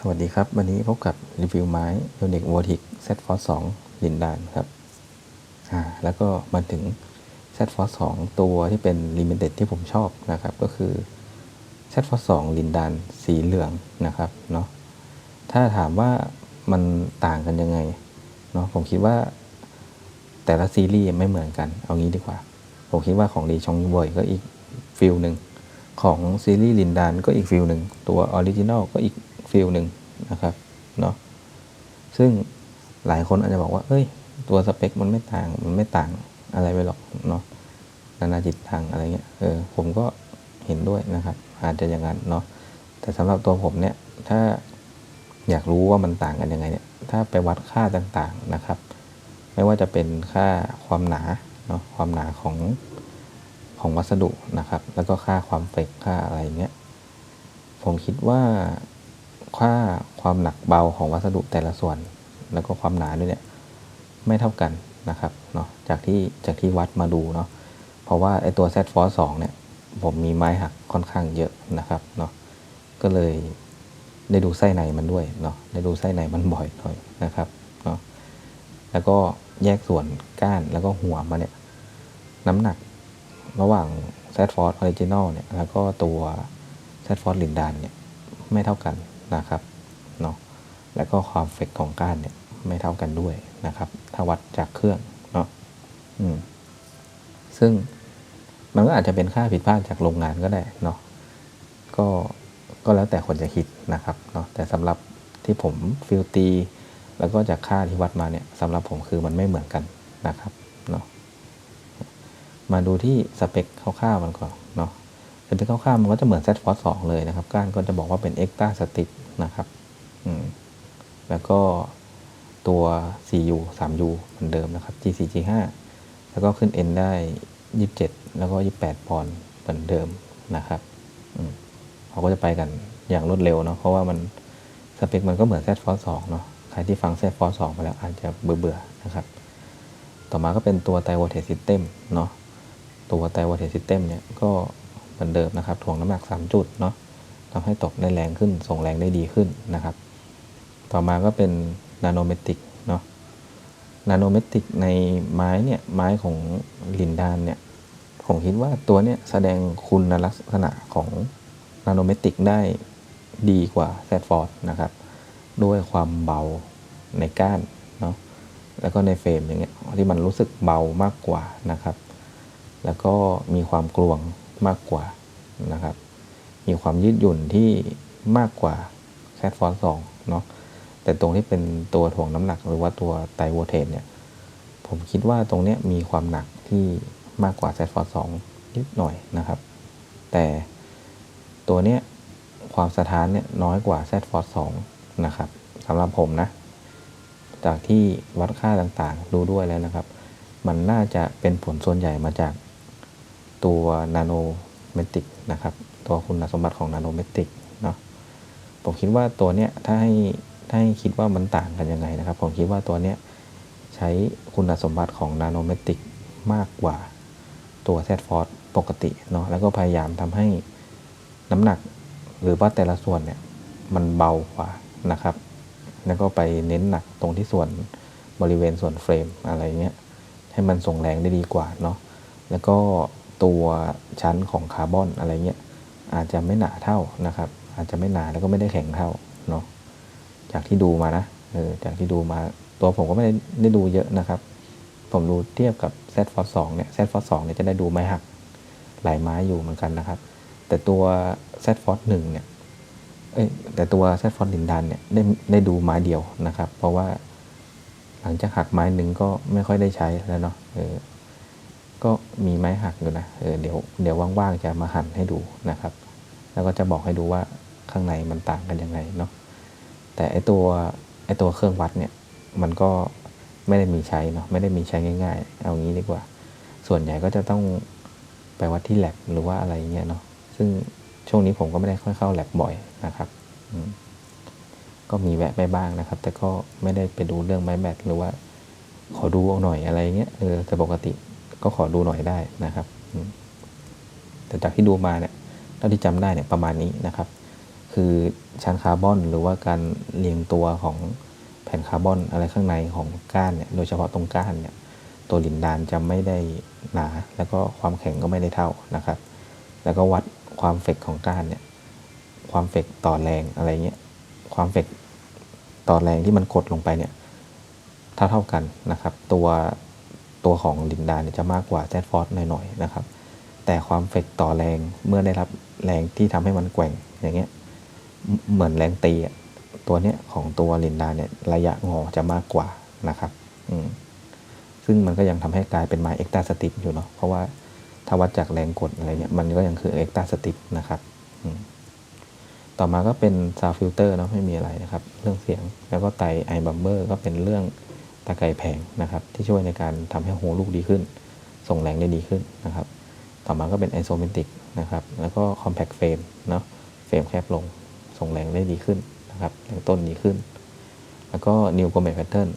สวัสดีครับ วันนี้พบกับรีวิวไม้ u n i q v o t i c Z Force 2ลินดานครับอ่าแล้วก็มาถึง Z Force 2ตัวที่เป็น Limited ที่ผมชอบนะครับ ก็คือ Z Force 2ลินดานสีเหลืองนะครับเนาะถ้าถามว่ามันต่างกันยังไงเนาะผมคิดว่าแต่ละซีรีส์ไม่เหมือนกัน เอางี้ดีกว่า ผมคิดว่าของดีชองบอยก็อีกฟิลหนึ่งของซีรีส์ลินดานก็อีกฟิลหนึ่งตัวออริจินอลก็อีก ฟิลหนึ่งนะครับเนาะซึ่งหลายคนอาจจะบอกว่า เอ้ย ตัวสเปคมันไม่ต่าง มันไม่ต่างอะไรไปหรอกเนาะนานาจิตทางอะไรเงี้ยเออผมก็เห็นด้วยนะครับ อาจจะอย่างนั้นเนาะแต่สำหรับตัวผมเนี่ย ถ้าอยากรู้ว่ามันต่างกันยังไงเนี่ย ถ้าไปวัดค่าต่างๆนะครับ ไม่ว่าจะเป็นค่าความหนาเนาะความหนาของของวัสดุนะครับ แล้วก็ค่าความเฟกค่าอะไรเงี้ยผมคิดว่า ค่าความหนักเบาของวัสดุแต่ละส่วน แล้วก็ความหนาด้วยเนี่ยไม่เท่ากันนะครับเนาะจากที่จากที่วัดมาดูเนาะเพราะว่าไอตัว Z Force 2เนี่ยผมมีไม้หักค่อนข้างเยอะนะครับเนาะก็เลยได้ดูไส้ในมันด้วยเนาะได้ดูไส้ในมันบ่อยหน่อยนะครับเนาะแล้วก็แยกส่วนก้านแล้วก็หัวมาเนี่ยน้ำหนักระหว่าง Z Force Original เนี่ยแล้วก็ตัว Z Force ลินดานเนี่ยไม่เท่ากัน นะครับเนาะแล้วก็ความเฟกของก้านเนี่ยไม่เท่ากันด้วยนะครับ ถ้าวัดจากเครื่องเนาะอืมซึ่งมันก็อาจจะเป็นค่าผิดพลาดจากโรงงานก็ได้เนาะก็ก็แล้วแต่คนจะคิดนะครับเนาะแต่สำหรับที่ผมฟิลตีแล้วก็จากค่าที่วัดมาเนี่ยสำหรับผมคือมันไม่เหมือนกันนะครับเนาะมาดูที่สเปคคร่าวๆมันก่อน เนาะสเปคคร่าวๆมันก็จะเหมือน Z Force 2เลยนะครับ ก้านก็จะบอกว่าเป็น Extra Stick นะครับแล้วก็ตัว 4U 3U เหมือนเดิมนะครับ G4 G5 แล้วก็ขึ้น N ได้ 27 แล้วก็ 28 ปอนด์เหมือนเดิมนะครับเขาก็จะไปกันอย่างรวดเร็วเนาะเพราะว่ามันสเปคมันก็เหมือน Z Force 2เนาะใครที่ฟัง Z Force 2มาแล้วอาจจะเบื่อๆนะครับ ต่อมาก็เป็นตัวไตโวเทสซิสเต็มเนาะตัวไตวอเทสซิสเต็มเนี่ยก็ เหมือนเดิมนะครับถ่วงน้ำหนัก 3 จุดเนาะทำให้ตกได้แรงขึ้น ส่งแรงได้ดีขึ้นนะครับ ต่อมาก็เป็นนาโนเมติกเนาะนาโนเมติกในไม้เนี่ยไม้ของลินดานเนี่ยผมคิดว่าตัวเนี่ยแสดงคุณลักษณะของนาโนเมติกได้ดีกว่าแซดฟอร์ดนะครับ ด้วยความเบาในก้านเนาะแล้วก็ในเฟรมอย่างเงี้ยที่มันรู้สึกเบามากกว่านะครับ แล้วก็มีความกลวง มากกว่านะครับ มีความยืดหยุ่นที่มากกว่าแซดฟอนสองเนาะแต่ตรงที่เป็นตัวถ่วงน้ำหนักหรือว่าตัวไตโวเทนเนี่ย ผมคิดว่าตรงเนี้ยมีความหนักที่มากกว่าแซดฟอนสองนิดหน่อยนะครับ แต่ตัวเนี้ยความสะท้านเนี่ยน้อยกว่าแซดฟอร์สองนะครับสำหรับผมนะ จากที่วัดค่าต่างๆ ดูด้วยแล้วนะครับ มันน่าจะเป็นผลส่วนใหญ่มาจาก ตัวนาโนเมติกนะครับ ตัวคุณสมบัติของนาโนเมติกเนาะผมคิดว่าตัวเนี้ยถ้าให้ถ้าให้คิดว่ามันต่างกันยังไงนะครับ ผมคิดว่าตัวเนี้ยใช้คุณสมบัติของนาโนเมติกมากกว่าตัวแซดฟอร์ดปกติเนาะแล้วก็พยายามทำให้น้ำหนักหรือว่าแต่ละส่วนเนี่ยมันเบากว่านะครับ แล้วก็ไปเน้นหนักตรงที่ส่วนบริเวณส่วนเฟรมอะไรเงี้ยให้มันส่งแรงได้ดีกว่าเนาะแล้วก็ ตัวชั้นของคาร์บอนอะไรเงี้ยอาจจะไม่หนาเท่านะครับ อาจจะไม่หนาแล้วก็ไม่ได้แข็งเท่าเนาะจากที่ดูมานะเออจากที่ดูมาตัวผมก็ไม่ได้ได้ดูเยอะนะครับ ผมดูเทียบกับ Z Force 2เนี่ย Z Force 2เนี่ยจะได้ดูไม้หักหลายไม้อยู่เหมือนกันนะครับ แต่ตัว Z Force 1เนี่ยเอ้ยแต่ตัว Z Force ลินดันเนี่ยได้ได้ดูไม้เดียวนะครับ เพราะว่าหลังจากหักไม้หนึ่งก็ไม่ค่อยได้ใช้แล้วเนาะเออ ก็มีไม้หักอยู่นะเออเดี๋ยวเดี๋ยวว่างๆจะมาหั่นให้ดูนะครับ แล้วก็จะบอกให้ดูว่าข้างในมันต่างกันยังไงเนาะแต่ไอตัวไอตัวเครื่องวัดเนี่ยมันก็ไม่ได้มีใช้เนาะไม่ได้มีใช้ง่าย ๆ เอางี้ดีกว่า ส่วนใหญ่ก็จะต้องไปวัดที่แลบหรือว่าอะไรเงี้ยเนาะซึ่งช่วงนี้ผมก็ไม่ได้ค่อยเข้าแลบบ่อยนะครับก็มีแวะไปบ้างนะครับ แต่ก็ไม่ได้ไปดูเรื่องไม้แบตหรือว่า ขอดูเอาหน่อยอะไรเงี้ยเออแต่ปกติ ก็ขอดูหน่อยได้นะครับ แต่จากที่ดูมาเนี่ยเท่าที่จำได้เนี่ยประมาณนี้นะครับ คือชั้นคาร์บอนหรือว่าการเรียงตัวของแผ่นคาร์บอนอะไรข้างในของก้านเนี่ยโดยเฉพาะตรงก้านเนี่ยตัวลินดานจะไม่ได้หนา แล้วก็ความแข็งก็ไม่ได้เท่านะครับ แล้วก็วัดความเฟกของก้านเนี่ยความเฟกต่อแรงอะไรเงี้ยความเฟกต่อแรงที่มันกดลงไปเนี่ยเท่าเท่ากันนะครับ ตัว ตัวของลินดาเนี่ยจะมากกว่าแซดฟอร์หน่อยๆนะครับ แต่ความเฟกต่อแรงเมื่อได้รับแรงที่ทำให้มันแกว่งอย่างเงี้ยเหมือนแรงตีตัวเนี้ยของตัวลินดาเนี่ยระยะงอจะมากกว่านะครับอืมซึ่งมันก็ยังทำให้กลายเป็นไม้เอ็กตาสติกอยู่เนาะเพราะว่าถ้าวัดจากแรงกดอะไรเงี้ยมันก็ยังคือเอ็กตาสติกนะครับอืมต่อมาก็เป็นซาวฟิลเตอร์เนาะไม่มีอะไรนะครับ เรื่องเสียงแล้วก็ไตไอบัมเบอร์ก็เป็นเรื่อง ตะไคร่แผงนะครับ ที่ช่วยในการทำให้โฮลูกดีขึ้น ส่งแรงได้ดีขึ้นนะครับ ต่อมาก็เป็นไอโซเมติกนะครับ แล้วก็คอมแพคเฟรมเนาะเฟรมแคบลง ส่งแรงได้ดีขึ้นนะครับแรงต้นดีขึ้น แล้วก็นิวโกเมทแพทเทิร์น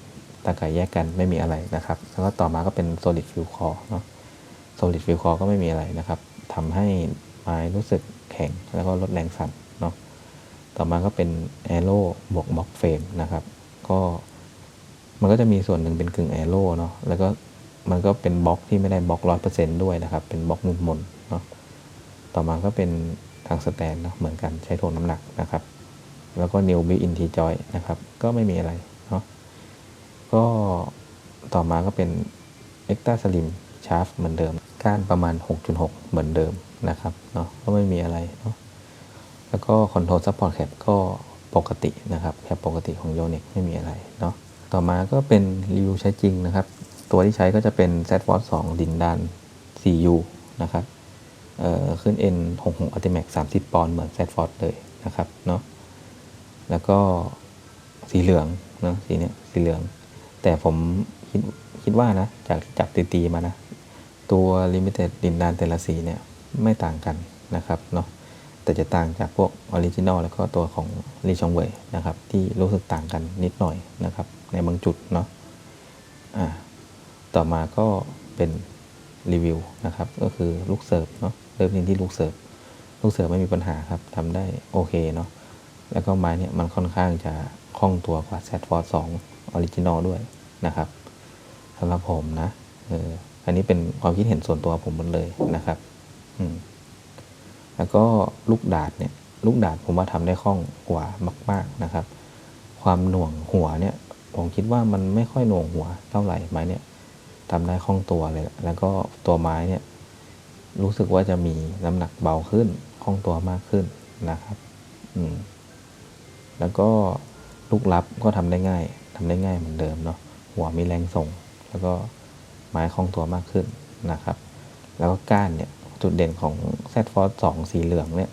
ตาไก่แยกกันไม่มีอะไรนะครับ แล้วก็ต่อมาก็เป็น solid fill core เนาะ solid fill core ก็ไม่มีอะไรนะครับทำให้ไม้รู้สึกแข็งแล้วก็ลดแรงสั่นเนาะต่อมาก็เป็น aero บวก box frame นะครับ ก็ มันก็จะมีส่วนหนึ่งเป็นกึ่ง aero เนาะแล้วก็มันก็เป็นบล็อกที่ไม่ได้บล็อกร้อยเปอร์เซ็นต์ด้วยนะครับ เป็นบล็อกมุนมนเนาะต่อมาก็เป็นทางสแตนเนาะเหมือนกันใช้ถ่วงน้ำหนักนะครับ แล้วก็ new built in T joy นะครับ ก็ไม่มีอะไรเนาะก็ต่อมาก็เป็น extra slim shaft เหมือนเดิม ก้านประมาณ 6.6 เหมือนเดิมนะครับเนาะก็ไม่มีอะไรเนาะแล้วก็ control support cap ก็ปกตินะครับแคปปกติของ Yonex ไม่มีอะไรเนาะ ต่อมาก็เป็นรีวิวใช้จริงนะครับ ตัวที่ใช้ก็จะเป็น z f o r c e 2ดินดาน 4U นะครับเอ่อขึ้น N 6 6 Ultimax 30 ปอนด์เหมือน z f o r c e เลยนะครับเนาะแล้วก็สีเหลืองเนาะสีเนี้ยสีเหลือง แต่ผมคิดคิดว่านะ จากจับตีตีๆมานะ ตัว Limited ดินดานแต่ละสีเนี่ยไม่ต่างกันนะครับเนาะแต่จะต่างจากพวกออริจินอลแล้วก็ตัวของรีชองเวยนะครับ ที่รู้สึกต่างกันนิดหน่อยนะครับ ในบางจุดเนาะอ่าต่อมาก็เป็นรีวิวนะครับ ก็คือลูกเสิร์ฟเนาะเริ่มที่ที่ลูกเสิร์ฟลูกเสิร์ฟไม่มีปัญหาครับทำได้โอเคเนาะแล้วก็ไม้เนี่ยมันค่อนข้างจะคล่องตัวกว่า Z f o r 2ออริจินอลด้วยนะครับสำหรับผมนะเอออันนี้เป็นความคิดเห็นส่วนตัวผมหมดเลยนะครับอืมแล้วก็ลูกดาดเนี่ย ลูกดาดผมว่าทำได้คล่องกว่ามาก ๆนะครับ ความหน่วงหัวเนี่ย ผมคิดว่ามันไม่ค่อยหน่วงหัวเท่าไหร่ไม้เนี่ยทำได้คล่องตัวเลย แล้วก็ตัวไม้เนี่ยรู้สึกว่าจะมีน้ำหนักเบาขึ้นคล่องตัวมากขึ้นนะครับ อืม แล้วก็ลูกรับก็ทำได้ง่ายทำได้ง่ายเหมือนเดิมเนาะหัวมีแรงส่ง แล้วก็ไม้คล่องตัวมากขึ้นนะครับ แล้วก็ก้านเนี่ยจุดเด่นของ Z Force 2สีเหลืองเนี่ย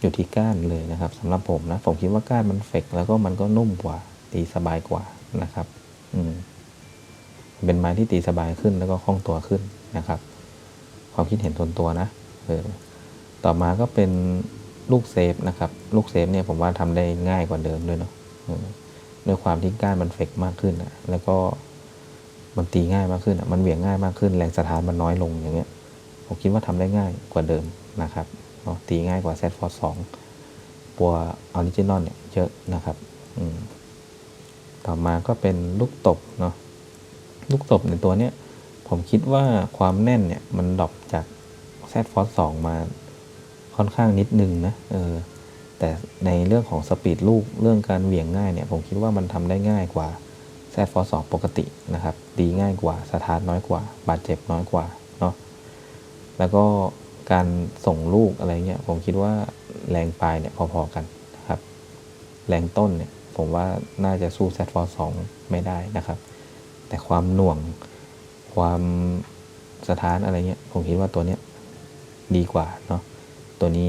อยู่ที่ก้านเลยนะครับสำหรับผมนะ ผมคิดว่าก้านมันเฟกแล้วก็มันก็นุ่มกว่าตีสบายกว่า นะครับอืมเป็นไม้ที่ตีสบายขึ้นแล้วก็คล่องตัวขึ้นนะครับ ความคิดเห็นส่วนตัวนะเออต่อมาก็เป็นลูกเซฟนะครับ ลูกเซฟเนี่ยผมว่าทำได้ง่ายกว่าเดิมด้วยเนาะด้วยความที่ก้านมันเฟกมากขึ้นอะแล้วก็มันตีง่ายมากขึ้นอะมันเหวี่ยงง่ายมากขึ้น แรงสถานมันน้อยลงอย่างเงี้ย ผมคิดว่าทำได้ง่ายกว่าเดิมนะครับตีง่ายกว่า Z Force 2ตัวออริจินอลเนี่ยเยอะนะครับ อืม ต่อมาก็เป็นลูกตบเนาะลูกตบในตัวเนี้ยผมคิดว่าความแน่นเนี่ยมันดรอปจาก Z Force 2มาค่อนข้างนิดนึงนะเออแต่ในเรื่องของสปีดลูกเรื่องการเหวี่ยงง่ายเนี่ยผมคิดว่ามันทำได้ง่ายกว่า Z Force 2ปกตินะครับดีง่ายกว่าสตาร์ทน้อยกว่า บาดเจ็บน้อยกว่าเนาะแล้วก็การส่งลูกอะไรเงี้ยผมคิดว่าแรงปลายเนี่ยพอๆกันนะครับ แรงต้นเนี่ย ผมว่าน่าจะสู้ Z Force 2ไม่ได้นะครับ แต่ความหน่วงความสถานอะไรเงี้ยผมคิดว่าตัวเนี้ยดีกว่าเนาะตัวนี้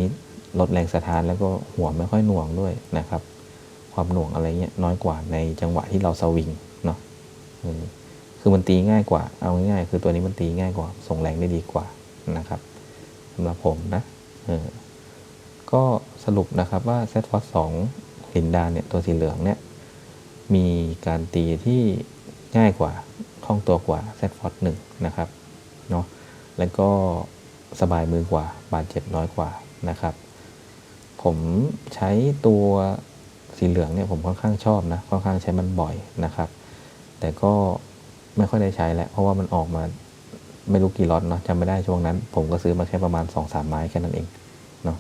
ลดแรงสถานแล้วก็หัวไม่ค่อยหน่วงด้วยนะครับ ความหน่วงอะไรเงี้ยน้อยกว่าในจังหวะที่เราสวิงเนาะคือมันตีง่ายกว่า เอาง่ายๆคือตัวนี้มันตีง่ายกว่า ส่งแรงได้ดีกว่านะครับสำหรับผมนะเออก็สรุปนะครับว่า Z Force 2 ลินดาเนี่ยตัวสีเหลืองเนี่ยมีการตีที่ง่ายกว่าคล่องตัวกว่า Z Force 1นะครับเนาะแล้วก็สบายมือกว่า บาดเจ็บน้อยกว่านะครับ ผมใช้ตัวสีเหลืองเนี่ยผมค่อนข้างชอบนะค่อนข้างใช้มันบ่อยนะครับ แต่ก็ไม่ค่อยได้ใช้แล้วเพราะว่ามันออกมาไม่รู้กี่ล็อตเนาะจำไม่ได้ช่วงนั้น ผมก็ซื้อมาแค่ประมาณ2อสามไม้แค่นั้นเองเนาะ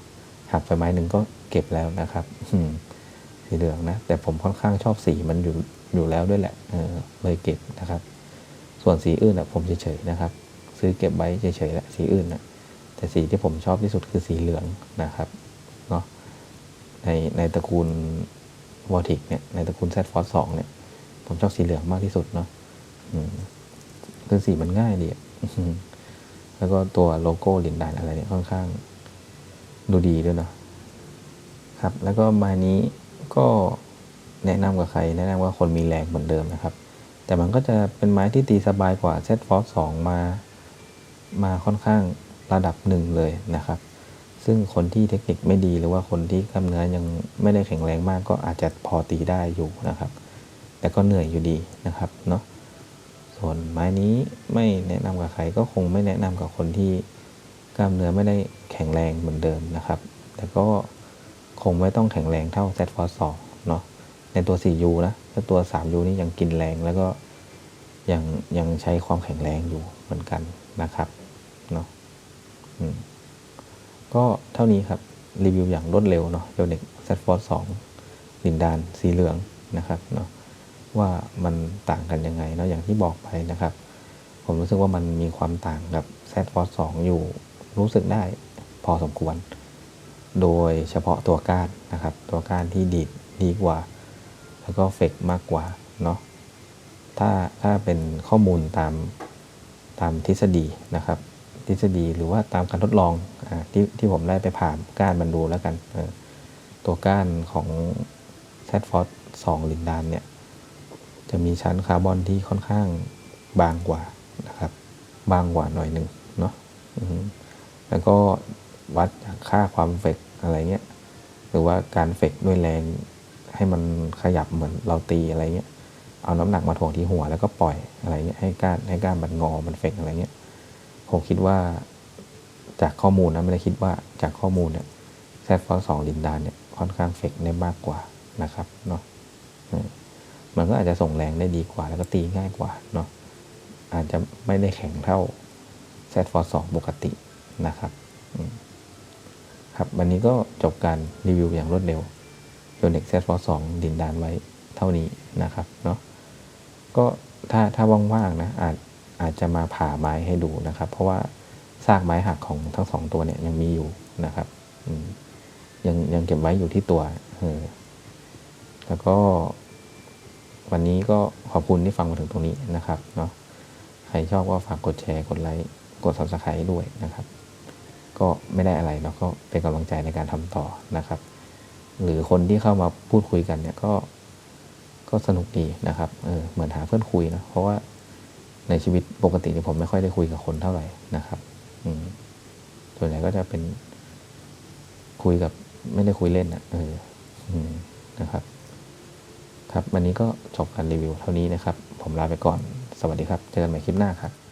หักไปไม้หนึ่งก็เก็บแล้วนะครับอืม สีเหลืองนะ แต่ผมค่อนข้างชอบสีมันอยู่อยู่แล้วด้วยแหละเออเลยเก็บนะครับ ส่วนสีอื่นอะผมเฉยๆนะครับ ซื้อเก็บไว้เฉยๆแหละสีอื่นนะแต่สีที่ผมชอบที่สุดคือสีเหลืองนะครับเนาะในในตระกูลวอติกเนี่ยในตระกูล Z Force 2เนี่ย ผมชอบสีเหลืองมากที่สุดเนาะคือสีมันง่ายดีอะแล้วก็ตัวโลโก้ลินดานอะไรเนี่ยค่อนข้างดูดีด้วยเนาะครับ แล้วก็ม้นี้ ก็แนะนำกับใคร แนะนำว่าคนมีแรงเหมือนเดิมนะครับ แต่มันก็จะเป็นไม้ที่ตีสบายกว่า Z Force 2มา มาค่อนข้างระดับหนึ่งเลยนะครับ ซึ่งคนที่เทคนิคไม่ดีหรือว่าคนที่กล้ามเนื้อยังไม่ได้แข็งแรงมาก ก็อาจจะพอตีได้อยู่นะครับ แต่ก็เหนื่อยอยู่ดีนะครับเนาะส่วนไม้นี้ไม่แนะนำกับใครก็คงไม่แนะนำกับคนที่กล้ามเนื้อไม่ได้แข็งแรงเหมือนเดิมนะครับ แต่ก็ งไม่ต้องแข็งแรงเท่า Z Force 2เนาะในตัว 4U นะถ้าตัว 3U นี่ยังกินแรงแล้วก็ยังยังใช้ความแข็งแรงอยู่เหมือนกันนะครับเนาะก็เท่านี้ครับ รีวิวอย่างรวดเร็วเนาะโยเน็ก Z Force 2ลินดานสีเหลืองนะครับเนาะว่ามันต่างกันยังไงเนาะอย่างที่บอกไปนะครับ ผมรู้สึกว่ามันมีความต่างกับ Z Force 2อยู่รู้สึกได้พอสมควร โดยเฉพาะตัวก้านนะครับ ตัวก้านที่ดีดดีกว่า แล้วก็เฟกมากกว่าเนาะถ้าถ้าเป็นข้อมูลตามตามทฤษฎีนะครับ ทฤษฎีหรือว่าตามการทดลองอที่ที่ผมได้ไปผ่านก้านมันดูแล้วกันออตัวก้านของ z f o r 2ลินดานเนี่ยจะมีชั้นคาร์บอนที่ค่อนข้างบางกว่านะครับ บางกว่าหน่อยหนึ่งเนาะแล้วก็ วัดค่าความเฟกอะไรเงี้ยหรือว่าการเฟกด้วยแรงให้มันขยับเหมือนเราตีอะไรเงี้ยเอาน้ำหนักมาถ่วงที่หัวแล้วก็ปล่อยอะไรเงี้ยให้ก้านให้ก้านมันงอมันเฟกอะไรเงี้ยผมคิดว่าจากข้อมูลนะไม่ได้คิดว่าจากข้อมูลเนี่ยแซดฟอสองลินดานเนี่ยค่อนข้างเฟกได้มากกว่านะครับเนาะมันก็อาจจะส่งแรงได้ดีกว่า แล้วก็ตีง่ายกว่าเนาะอาจจะไม่ได้แข็งเท่าแซดฟอสองปกตินะครับอื ครับวันนี้ก็จบการรีวิวอย่างรวดเร็วโยเน็กแซดฟอสองลินดานไว้เท่านี้นะครับเนาะก็ถ้าถ้าว่างๆนะอาจอาจจะมาผ่าไม้ให้ดูนะครับ เพราะว่าซากไม้หักของทั้งสองตัวเนี่ยยังมีอยู่นะครับยังยังเก็บไว้อยู่ที่ตัวเออแล้วก็ วันนี้ก็ขอบคุณที่ฟังมาถึงตรงนี้นะครับเนาะใครชอบก็ฝากกดแชร์ กดไลค์ กด subscribe ด้วยนะครับ ก็ไม่ได้อะไรเนาะก็เป็นกำลังใจในการทำต่อนะครับ หรือคนที่เข้ามาพูดคุยกันเนี่ยก็ก็สนุกดีนะครับเออเหมือนหาเพื่อนคุยนะเพราะว่าในชีวิตปกตินี่ผมไม่ค่อยได้คุยกับคนเท่าไหร่นะครับอืมส่วนใหญ่ก็จะเป็นคุยกับไม่ได้คุยเล่นอะเออนะครับ ครับ วันนี้ก็จบการรีวิวเท่านี้นะครับ ผมลาไปก่อน สวัสดีครับ เจอกันใหม่คลิปหน้าครับ